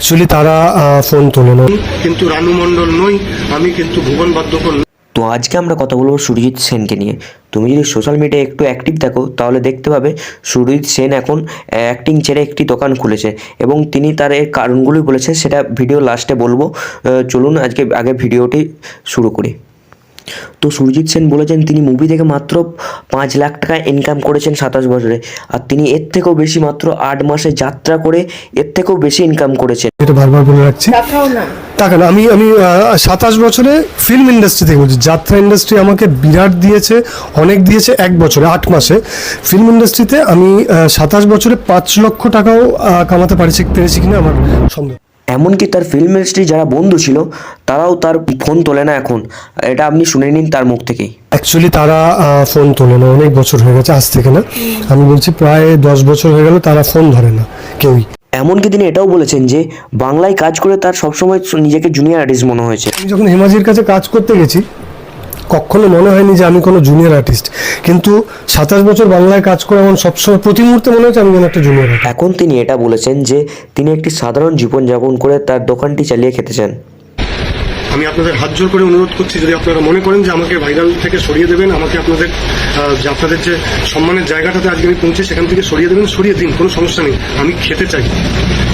Actually তারা phone তোলে না। কিন্তু রানু মণ্ডল নই আমি কিন্তু ভুবন বাদ্যকর তো আজকে আমরা কথা বলব সুরজিৎ সেনকে নিয়ে। তুমি যদি সোশ্যাল মিডিয়ায় একটু অ্যাক্টিভ দেখো তাহলে দেখতে পাবে সুরজিৎ সেন এখন অ্যাক্টিং ছেড়ে একটি দোকান খুলেছে। এবং তিনি তার এর কারণগুলোই বলেছে সেটা ভিডিও লাস্টে বলব। চলুন আজকে আগে ভিডিওটি শুরু করি। তো সুরজিৎ সেন বলেছেন তিনি মুভি থেকে মাত্র পাঁচ লাখ টাকা ইনকাম করেছেন সাতাশ বছরে। আর তিনি এর থেকেও বেশি মাত্র আট মাসে যাত্রা করে এর থেকেও বেশি ইনকাম করেছেন। এটা বারবার বলে রাখছি। টাকা না। আমি আমি সাতাশ বছরে ফিল্ম ইন্ডাস্ট্রি থেকে বলছি। যাত্রা ইন্ডাস্ট্রি আমাকে বিরাট দিয়েছে অনেক দিয়েছে এক বছরে আট মাসে। ফিল্ম ইন্ডাস্ট্রিতে আমি সাতাশ বছরে পাঁচ লক্ষ টাকাও আহ, কামাতে পারছি পেরেছি কিনা আমার সন্দেহ। এমনকি তার ফিল্ম ইন্ডাস্ট্রি যারা বন্ধু ছিল তারাও তার ফোন তোলে না এখন। এটা আপনি শুনে নিন তার মুখ থেকেই। অ্যাকচুয়ালি তারা ফোন তোলে না। অনেক বছর হয়ে গেছে আজ থেকে না। আমি বলছি প্রায় দশ বছর হয়ে গেল তারা ফোন ধরে না কেউই। এমনকি তিনি এটাও বলেছেন যে বাংলায় কাজ করে তার সবসময় নিজেকে জুনিয়র আর্টিস্ট মনে হয়েছে। আমি যখন হেমাজির কাছে কাজ করতে গেছি কখনো মনে হয়নি যে আমি কোনো জুনিয়র আর্টিস্ট কিন্তু সাতাশ বছর বাংলায় কাজ করে আমার সবসময় প্রতি মুহূর্তে মনে হচ্ছে আমি যেন একটা জুনিয়র আর্টিস্ট এখন তিনি এটা বলেছেন যে তিনি একটি সাধারণ জীবনযাপন করে তার দোকানটি চালিয়ে খেতে চান। আমি আপনাদের হাত জোর করে অনুরোধ করছি যদি আপনারা মনে করেন যে আমাকে ভাইরাল থেকে সরিয়ে দেবেন আমাকে আপনাদের যে আপনাদের যে সম্মানের জায়গাটাতে আজকে আমি পৌঁছে সেখান থেকে সরিয়ে দেবেন সরিয়ে দিন কোনো সমস্যা নেই আমি খেতে চাই।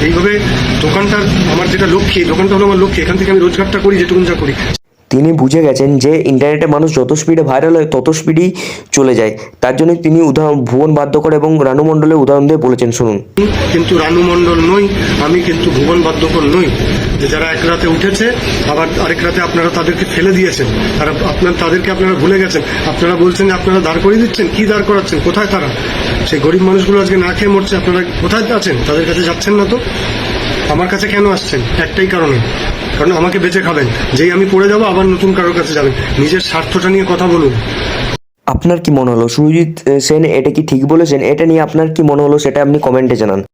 এইভাবে দোকানটার আমার যেটা লক্ষ্যে দোকানটা হলো আমার লক্ষ্যে এখান থেকে আমি রোজগারটা করি যেটুকুন যা করি। তিনি বুঝে গেছেন যে ইন্টারনেটে মানুষ যত স্পিডে ভাইরাল হয়, তত স্পিডেই চলে যায়। তার জন্য তিনি উদাহরণ ভুবন বাদ্যকর এবং রানু মণ্ডলের উদাহরণ দিয়ে বলেছেন, শুনুন। কিন্তু রানু মণ্ডল নই, আমি কিন্তু ভুবন বাদ্যকর নই। যে যারা এক রাতে উঠেছে, আবার আরেক রাতে আপনারা তাদেরকে ফেলে দিয়েছেন। তারা আপনার তাদেরকে আপনারা ভুলে গেছেন। আপনারা বলছেন আপনারা দাঁড় করিয়ে দিচ্ছেন, কি দাঁড় করাচ্ছেন, কোথায় তারা? সেই গরিব মানুষগুলো আজকে না খেয়ে মরছে, আপনারা কোথায় আছেন? তাদের কাছে যাচ্ছেন না তো? আমার কাছে কেন আসছেন? একটাই কারণে। কারণ আমাকে বেঁচে খাবেন। যেই আমি পড়ে যাব, আবার নতুন কারোর কাছে যাবেন। নিজের স্বার্থটা নিয়ে কথা বলুন। আপনার কি মনে হলো? সুরজিৎ সেন, এটা কি ঠিক বলেছেন? এটা নিয়ে আপনার কি মনে হলো? সেটা আপনি কমেন্টে জানান।